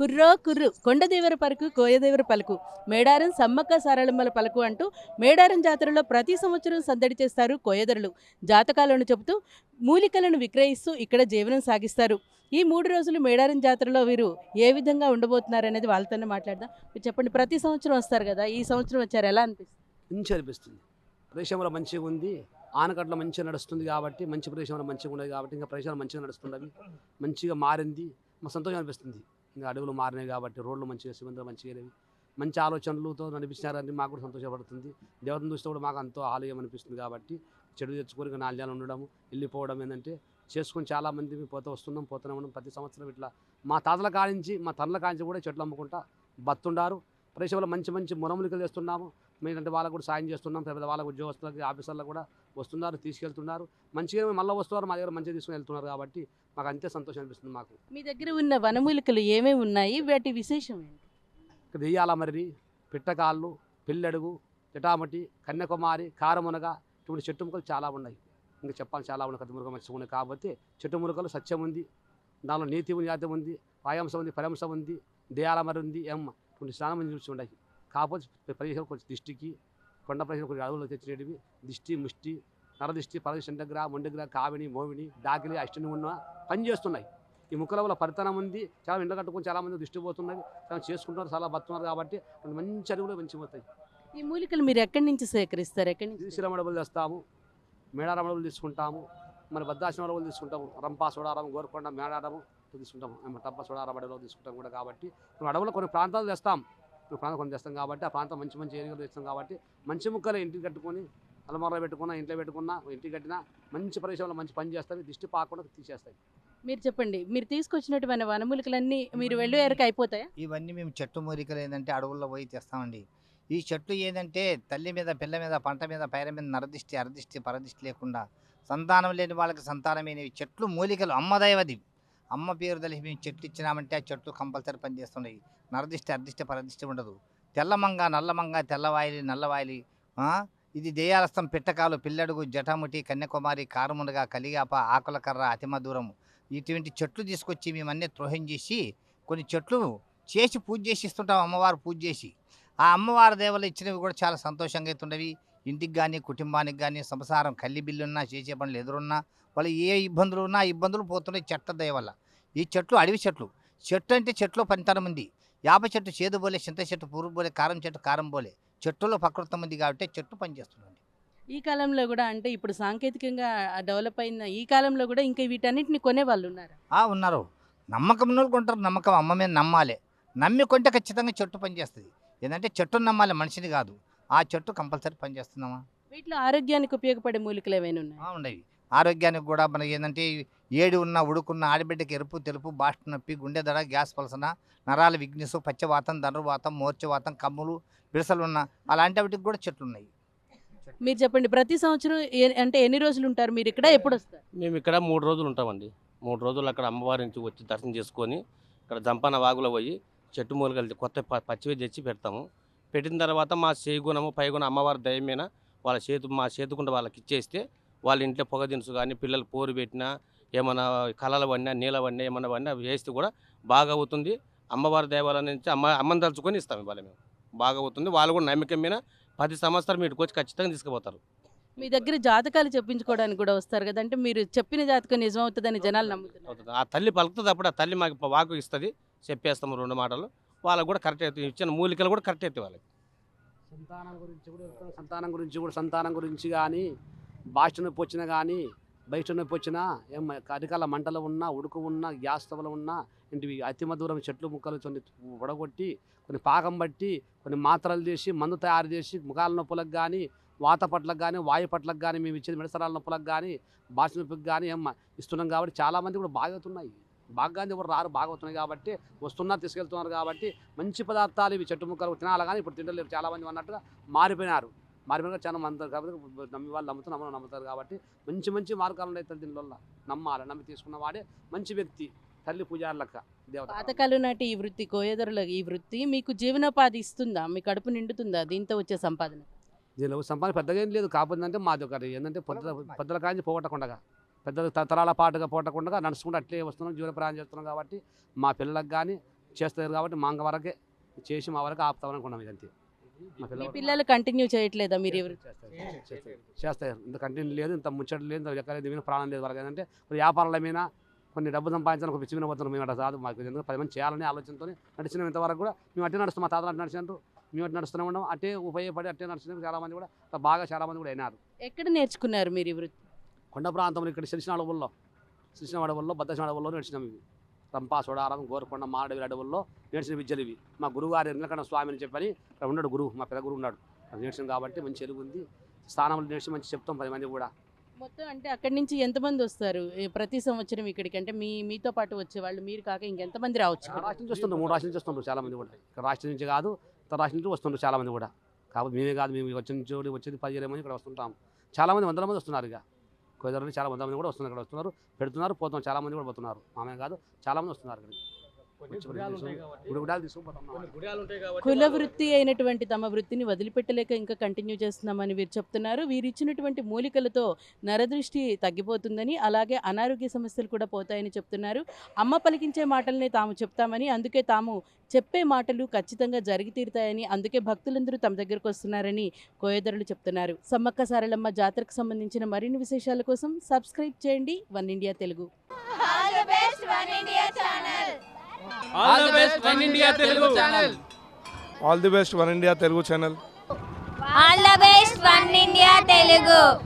కుర్రో కుర్రు కొండదేవర పలుకు కోయదేవర పలుకు మేడారం సమ్మక్క సారళమ్మల పలుకు అంటూ మేడారం జాతరలో ప్రతి సంవత్సరం సందడి చేస్తారు కోయదరులు జాతకాలను చెబుతూ మూలికలను విక్రయిస్తూ ఇక్కడ జీవనం సాగిస్తారు ఈ మూడు రోజులు మేడారం జాతరలో వీరు ఏ విధంగా ఉండబోతున్నారు అనేది వాళ్ళతోనే మాట్లాడదాం చెప్పండి ప్రతి సంవత్సరం వస్తారు కదా ఈ సంవత్సరం వచ్చారు ఎలా అనిపిస్తుంది మంచి అనిపిస్తుంది ప్రదేశంలో మంచిగా ఉంది ఆనకట్ల మంచిగా నడుస్తుంది కాబట్టి మంచి ప్రదేశంలో మంచిగా ఉండదు కాబట్టి ఇంకా ప్రదేశాలు మంచిగా నడుస్తుంది మంచిగా మారింది మా సంతోషం అనిపిస్తుంది ఇంకా అడవులు మారినాయి కాబట్టి రోడ్లు మంచిగా సిబ్బంది మంచిగా లేవు మంచి ఆలోచనలతో నడిపించినారని మాకు కూడా సంతోషపడుతుంది దేవతను చూస్తే కూడా మాకు ఎంతో ఆలయం అనిపిస్తుంది కాబట్టి చెడు తెచ్చుకొని నాలుగు ఉండడం వెళ్ళిపోవడం ఏంటంటే చేసుకుని చాలామంది పోతూ వస్తున్నాం పోతూనే ఉన్నాం ప్రతి సంవత్సరం ఇట్లా మా తాతల కాడించి మా తనల కాడించి కూడా చెట్లు అమ్ముకుంటా బతుండారు ప్రదేశంలో మంచి మంచి మురములు కలిగిస్తున్నాము మిగతా వాళ్ళకు కూడా సాయం చేస్తున్నాం పెద్ద వాళ్ళ ఉద్యోగస్తులకి ఆఫీసర్లకు కూడా వస్తున్నారు తీసుకెళ్తున్నారు మంచిగా మళ్ళీ వస్తున్నారు మా దగ్గర మంచిగా తీసుకుని వెళ్తున్నారు కాబట్టి మాకు అంతే సంతోషం అనిపిస్తుంది మాకు మీ దగ్గర ఉన్న వనమూలికలు ఏమేమి ఉన్నాయి వాటి విశేషం ఏంటి దెయ్యాల మర్రి పిట్టకాళ్ళు పిల్లడుగు జటామటి కన్యాకుమారి కారమునగ ఇటువంటి చెట్టు ముక్కలు చాలా ఉన్నాయి ఇంకా చెప్పాలి చాలా ఉన్నాయి కదా మురుగు మంచిగా ఉన్నాయి కాబట్టి చెట్టు మురుగలు సత్యం ఉంది దానిలో నీతి జాతి ఉంది వాయాంశం ఉంది పరంశం ఉంది దయాలమరి ఉంది ఏమ్మ ఇటువంటి స్నానం చూసి ఉన్నాయి కాకపోతే ప్రదేశం కొంచెం దిష్టికి కొండ ప్రదేశం కొన్ని అడవులు తెచ్చినవి దిష్టి ముష్టి నరదిష్టి పరదిష్టి దగ్గర మొండగ్ర కావిని మోవిని డాకిలి అష్టని ఉన్న పనిచేస్తున్నాయి ఈ ముక్కల వల్ల పరితనం ఉంది చాలా ఎండ కట్టుకుని చాలా మంది దృష్టి పోతున్నది చాలా చేసుకుంటున్నారు చాలా బతున్నారు కాబట్టి మంచి అడవులు పోతాయి ఈ మూలికలు మీరు ఎక్కడి నుంచి సేకరిస్తారు ఎక్కడి నుంచి శ్రీరామ అడవులు తెస్తాము మేడారం అడవులు తీసుకుంటాము మరి భద్రాశ్రమ అడవులు తీసుకుంటాము రంపా సోడారం గోరకొండ మేడారం తీసుకుంటాము టబ్బా సోడారం అడవులు తీసుకుంటాం కూడా కాబట్టి అడవులు కొన్ని ప్రాంతాలు తెస్తాం ప్రాంతం కొన్ని తెస్తాం కాబట్టి ఆ ప్రాంతం మంచి మంచి ఏనుగులు ఇస్తాం కాబట్టి మంచి ముక్కలు ఇంటికి కట్టుకొని అలమర పెట్టుకున్నా ఇంట్లో పెట్టుకున్నా ఇంటికి కట్టినా మంచి ప్రదేశంలో మంచి పని చేస్తాయి దిష్టి పాకుండా తీసేస్తాయి మీరు చెప్పండి మీరు తీసుకొచ్చినటువంటి వనమూలికలన్నీ మీరు వెళ్ళేరికి అయిపోతాయి ఇవన్నీ మేము చెట్టు మూలికలు ఏంటంటే అడవుల్లో పోయి తెస్తామండి ఈ చెట్లు ఏంటంటే తల్లి మీద పిల్ల మీద పంట మీద పైర మీద నరదిష్టి అరదిష్టి పరదిష్టి లేకుండా సంతానం లేని వాళ్ళకి సంతానమైనవి చెట్లు మూలికలు అమ్మదైవది అమ్మ పేరు తలిసి మేము చెట్టు ఇచ్చినామంటే ఆ చెట్టు కంపల్సరీ పనిచేస్తున్నాయి నరదిష్ట అర్దిష్ట పరదిష్టి ఉండదు తెల్లమంగ నల్లమంగ తెల్లవాయలి నల్లవాయలి ఇది దేయాలస్తం పిట్టకాలు పిల్లడుగు జటాముటి కన్యాకుమారి కారుముండగా కలిగాప ఆకుల అతిమ దూరము ఇటువంటి చెట్లు తీసుకొచ్చి మేమన్నీ త్రోహం చేసి కొన్ని చెట్లు చేసి పూజ చేసి ఇస్తుంటాం అమ్మవారు పూజ చేసి ఆ అమ్మవారి దేవలు ఇచ్చినవి కూడా చాలా సంతోషంగా అవుతుండవి ఇంటికి కానీ కుటుంబానికి కానీ సంసారం కల్లి బిల్లున్నా చేసే పనులు ఎదురున్నా వాళ్ళు ఏ ఇబ్బందులు ఉన్నా ఇబ్బందులు పోతున్నాయి చెట్ల దయ వల్ల ఈ చెట్లు అడవి చెట్లు చెట్టు అంటే చెట్లో పనితనం ఉంది యాప చెట్టు చేదు బోలే చింత చెట్టు పురుగు బోలే కారం చెట్టు కారం బోలే చెట్టులో ప్రకృతం ఉంది కాబట్టి చెట్టు పనిచేస్తుంది ఈ కాలంలో కూడా అంటే ఇప్పుడు సాంకేతికంగా డెవలప్ అయిన ఈ కాలంలో కూడా ఇంకా వీటన్నిటిని కొనే వాళ్ళు ఉన్నారు ఉన్నారు నమ్మకం కొంటారు నమ్మకం అమ్మ మీద నమ్మాలి నమ్మి కొంటే ఖచ్చితంగా చెట్టు పనిచేస్తుంది ఏంటంటే చెట్టును నమ్మాలి మనిషిని కాదు ఆ చెట్టు కంపల్సరీ పనిచేస్తున్నామా వీటిలో ఆరోగ్యానికి ఉపయోగపడే మూలికలు ఏమైనా ఉన్నాయి ఉన్నాయి ఆరోగ్యానికి కూడా మనకి ఏంటంటే ఏడు ఉన్న ఉడుకున్న ఆడబిడ్డకి ఎరుపు తెలుపు బాస్ట్ నొప్పి గుండె దడ గ్యాస్ పలసన నరాల విఘ్నిసు పచ్చవాతం ధనుర్వాతం మోర్చవాతం కమ్ములు బిరసలు ఉన్న అలాంటి వాటికి కూడా చెట్లు ఉన్నాయి మీరు చెప్పండి ప్రతి సంవత్సరం అంటే ఎన్ని రోజులు ఉంటారు మీరు ఇక్కడ ఎప్పుడు వస్తారు మేము ఇక్కడ మూడు రోజులు ఉంటామండి మూడు రోజులు అక్కడ అమ్మవారి నుంచి వచ్చి దర్శనం చేసుకొని ఇక్కడ జంపాన వాగులో పోయి చెట్టు మూలకలు కొత్త పచ్చివి తెచ్చి పెడతాము పెట్టిన తర్వాత మా చేగుణము పైగుణం అమ్మవారి దయమైన వాళ్ళ చేతు మా చేతుకుండా వాళ్ళకి ఇచ్చేస్తే వాళ్ళ ఇంట్లో పొగ దినుసు కానీ పిల్లలు పోరు పెట్టినా ఏమైనా కళలు పడినా నీళ్ళ పడినా ఏమైనా పడినా వేస్తే కూడా బాగా అవుతుంది అమ్మవారి దేవాలయం నుంచి అమ్మ అమ్మని తలుచుకొని ఇస్తాం ఇవాళ మేము బాగా అవుతుంది వాళ్ళు కూడా నమ్మకం మీద పది సంవత్సరం వీటికి వచ్చి ఖచ్చితంగా తీసుకుపోతారు మీ దగ్గర జాతకాలు చెప్పించుకోవడానికి కూడా వస్తారు కదా అంటే మీరు చెప్పిన జాతకం నిజమవుతుందని జనాలు నమ్ముతున్నారు ఆ తల్లి పలుకుతుంది అప్పుడు ఆ తల్లి మాకు వాకు ఇస్తుంది చెప్పేస్తాము రెండు మాటలు వాళ్ళకు కూడా కరెక్ట్ అవుతుంది ఇచ్చిన మూలికలు కూడా కరెక్ట్ అవుతాయి వాళ్ళకి సంతానం గురించి కూడా సంతానం గురించి కూడా సంతానం గురించి కానీ బాష్ట నొప్పి వచ్చినా కానీ బయట నొప్పి వచ్చినా ఏం అరికాల మంటలు ఉన్నా ఉడుకు ఉన్నా గ్యాస్ తవలు ఉన్నా ఇంటివి మధురం చెట్లు ముక్కలు కొన్ని ఉడగొట్టి కొన్ని పాకం బట్టి కొన్ని మాత్రలు చేసి మందు తయారు చేసి ముఖాల నొప్పులకు కానీ వాత పట్లకు కానీ వాయు పట్లకు కానీ మేము ఇచ్చేది మిడసరాల నొప్పులకు కానీ బాష నొప్పికి కానీ ఏం ఇస్తున్నాం కాబట్టి చాలామంది కూడా బాగవుతున్నాయి బాగానే ఎవరు రారు బాగవుతున్నాయి కాబట్టి వస్తున్నారు తీసుకెళ్తున్నారు కాబట్టి మంచి పదార్థాలు ఇవి చెట్టు ముక్కలు తినాలి కానీ ఇప్పుడు తింటలేరు చాలామంది అన్నట్టుగా మారిపోయినారు మారిపోయిన చాలా మంది కాబట్టి నమ్మి వాళ్ళు నమ్ముతారు నమ్మని నమ్ముతారు కాబట్టి మంచి మంచి మార్గాలు ఉన్నాయి తల్లి దీనివల్ల నమ్మాలి నమ్మి తీసుకున్న వాడే మంచి వ్యక్తి తల్లి పూజార్లక్క దేవత పాతకాలు నాటి ఈ వృత్తి కోయదరుల ఈ వృత్తి మీకు జీవనోపాధి ఇస్తుందా మీ కడుపు నిండుతుందా దీంతో వచ్చే సంపాదన దీనిలో సంపాదన పెద్దగా ఏం లేదు కాకపోతే అంటే మాది ఒకటి ఏంటంటే పెద్దల కాంచి పోగొట్టకుండా పెద్దల తరాల పాటుగా పోగొట్టకుండా నడుచుకుంటూ అట్లే వస్తున్నాం జీవన ప్రయాణం చేస్తున్నాం కాబట్టి మా పిల్లలకు కానీ చేస్తారు కాబట్టి మా వరకే చేసి మా వరకు ఆపుతామనుకున్నాం ఇదంతే మీ పిల్లలు కంటిన్యూ చేయట్లేదా మీరు ఎవరు చేస్తారు ఇంత కంటిన్యూ లేదు ఇంత ముచ్చట లేదు ఇంత ఎక్కడ మీద ప్రాణం లేదు వాళ్ళకి అంటే వ్యాపారాల మీద కొన్ని డబ్బు సంపాదించాలి ఒక పిచ్చి మీద పోతున్నాం మేము అట్లా కాదు మాకు ఎందుకు పది మంది చేయాలనే ఆలోచనతో నడిచిన ఇంతవరకు కూడా మేము అట్టే నడుస్తాం మా తాతలు అట్టు నడిచినారు మేము అటు నడుస్తూనే ఉన్నాం అట్టే ఉపయోగపడి అట్టే నడుస్తున్నారు చాలామంది కూడా బాగా చాలామంది కూడా అయినారు ఎక్కడ నేర్చుకున్నారు మీరు ఇవ్వరు కొండ ప్రాంతంలో ఇక్కడ శ్రీశనాడ అడవుల్లో శ్రీశనాడ అడవుల్లో బద్దశనాడ అడవుల్లో నడిచినాం ఇవి రంపా సోడారం గోరకొండ మారడవి అడవుల్లో నేర్చిన విద్యలు ఇవి మా గురువుగారు ఎందుకన్నా స్వామి అని చెప్పని ఉన్నాడు గురువు మా పెద్ద గురువు ఉన్నాడు నేర్చిన కాబట్టి మంచి ఎలుగు ఉంది స్థానంలో నేర్చి మంచి చెప్తాం పది మంది కూడా మొత్తం అంటే అక్కడి నుంచి ఎంతమంది వస్తారు ప్రతి సంవత్సరం ఇక్కడికి అంటే మీ మీతో పాటు వచ్చే వాళ్ళు మీరు కాక ఇంకెంతమంది రావచ్చు రాష్ట్రం చూస్తుండ్రు మూడు రాష్ట్రం చూస్తుండ్రు చాలా మంది కూడా ఇక్కడ రాష్ట్రం నుంచి కాదు ఇతర రాష్ట్రం నుంచి వస్తుంటారు చాలా మంది కూడా కాబట్టి మేమే కాదు మేము వచ్చిన వచ్చేది పది ఇరవై మంది ఇక్కడ వస్తుంటాం చాలా మంది వందల మంది వస్తున్నారు ఇక కొద్దిగా చాలా మంది కూడా వస్తున్నారు ఇక్కడ వస్తున్నారు పెడుతున్నారు పోతున్నారు చాలామంది కూడా పోతున్నారు మామే కాదు చాలామంది వస్తున్నారు ఇక్కడికి కుల వృత్తి అయినటువంటి తమ వృత్తిని వదిలిపెట్టలేక ఇంకా కంటిన్యూ చేస్తున్నామని వీరు చెప్తున్నారు వీరు ఇచ్చినటువంటి మూలికలతో నరదృష్టి తగ్గిపోతుందని అలాగే అనారోగ్య సమస్యలు కూడా పోతాయని చెప్తున్నారు అమ్మ పలికించే మాటలనే తాము చెప్తామని అందుకే తాము చెప్పే మాటలు ఖచ్చితంగా జరిగి తీరుతాయని అందుకే భక్తులందరూ తమ దగ్గరకు వస్తున్నారని కోయదరులు చెప్తున్నారు సమ్మక్క సారలమ్మ జాతరకు సంబంధించిన మరిన్ని విశేషాల కోసం సబ్స్క్రైబ్ చేయండి one India Telugu one India All the best, One India Telugu channel. All the best, One India Telugu channel. All the best, One India Telugu.